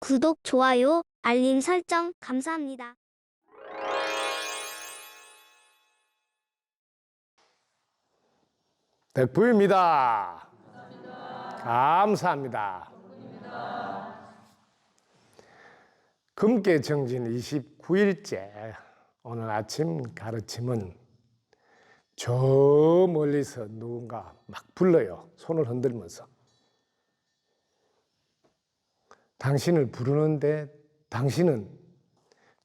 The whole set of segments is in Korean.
구독, 좋아요, 알림 설정 감사합니다. 덕부입니다. 감사합니다. 금계 정진 29일째 오늘 아침 가르침은 저 멀리서 누군가 막 불러요. 손을 흔들면서. 당신을 부르는데 당신은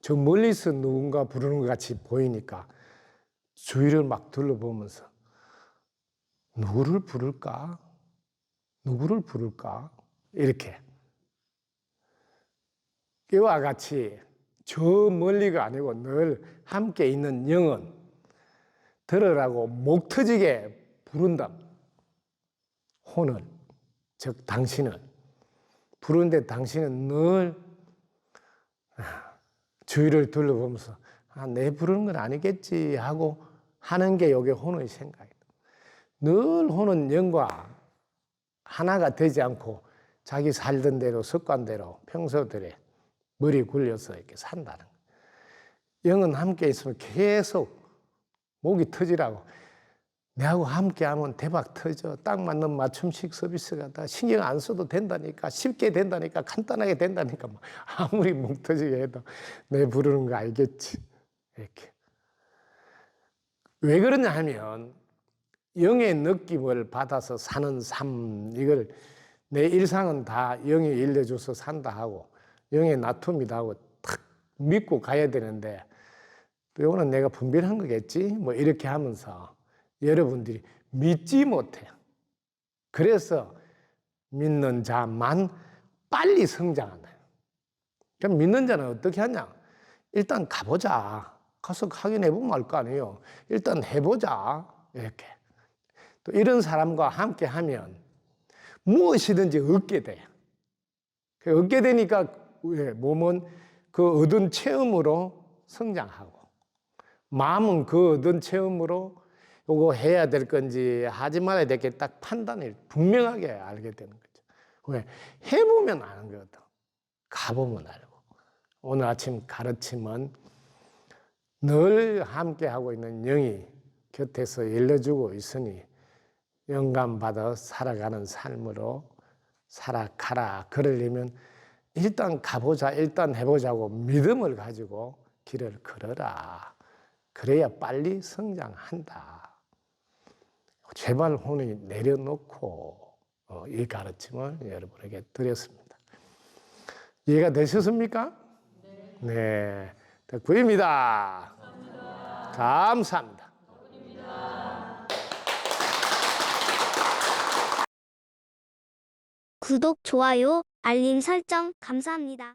저 멀리서 누군가 부르는 것 같이 보이니까 주위를 막 둘러보면서 누구를 부를까? 누구를 부를까? 이렇게. 이와 같이 저 멀리가 아니고 늘 함께 있는 영은 들으라고 목 터지게 부른다. 혼을, 즉 당신은. 부르는데 당신은 늘 아, 주위를 둘러보면서 아, 내 부르는 건 아니겠지 하고 하는 게 요게 혼의 생각이다. 늘 혼은 영과 하나가 되지 않고 자기 살던 대로 습관대로 평소대로 머리 굴려서 이렇게 산다는 거예요. 영은 함께 있으면 계속 목이 터지라고 내하고 함께 하면 대박 터져. 딱 맞는 맞춤식 서비스가 다 신경 안 써도 된다니까 쉽게 된다니까 간단하게 된다니까 뭐 아무리 목 터지게 해도 내 부르는 거 알겠지. 이렇게. 왜 그러냐 하면 영의 느낌을 받아서 사는 삶 이걸 내 일상은 다 영이 일려줘서 산다 하고 영의 나툼이다 하고 탁 믿고 가야 되는데 이거는 내가 분별한 거겠지 뭐 이렇게 하면서 여러분들이 믿지 못해요. 그래서 믿는 자만 빨리 성장한다. 그럼 믿는 자는 어떻게 하냐? 일단 가보자. 가서 확인해 보면 알 거 아니에요. 일단 해보자. 이렇게. 또 이런 사람과 함께 하면 무엇이든지 얻게 돼. 그 얻게 되니까 왜? 몸은 그 얻은 체험으로 성장하고 마음은 그 얻은 체험으로 요거 해야 될 건지 하지 말아야 될 게 딱 판단을 분명하게 알게 되는 거죠. 왜? 해보면 아는 거거든. 가보면 알고. 오늘 아침 가르침은 늘 함께 하고 있는 영이 곁에서 일러주고 있으니 영감 받아 살아가는 삶으로 살아가라. 그러려면 일단 가보자, 일단 해보자고 믿음을 가지고 길을 걸어라. 그래야 빨리 성장한다. 제발 혼이 내려놓고 어, 이 가르침을 여러분에게 드렸습니다. 이해가 되셨습니까? 네. 덕구입니다. 감사합니다. 구독, 좋아요, 알림 설정 감사합니다.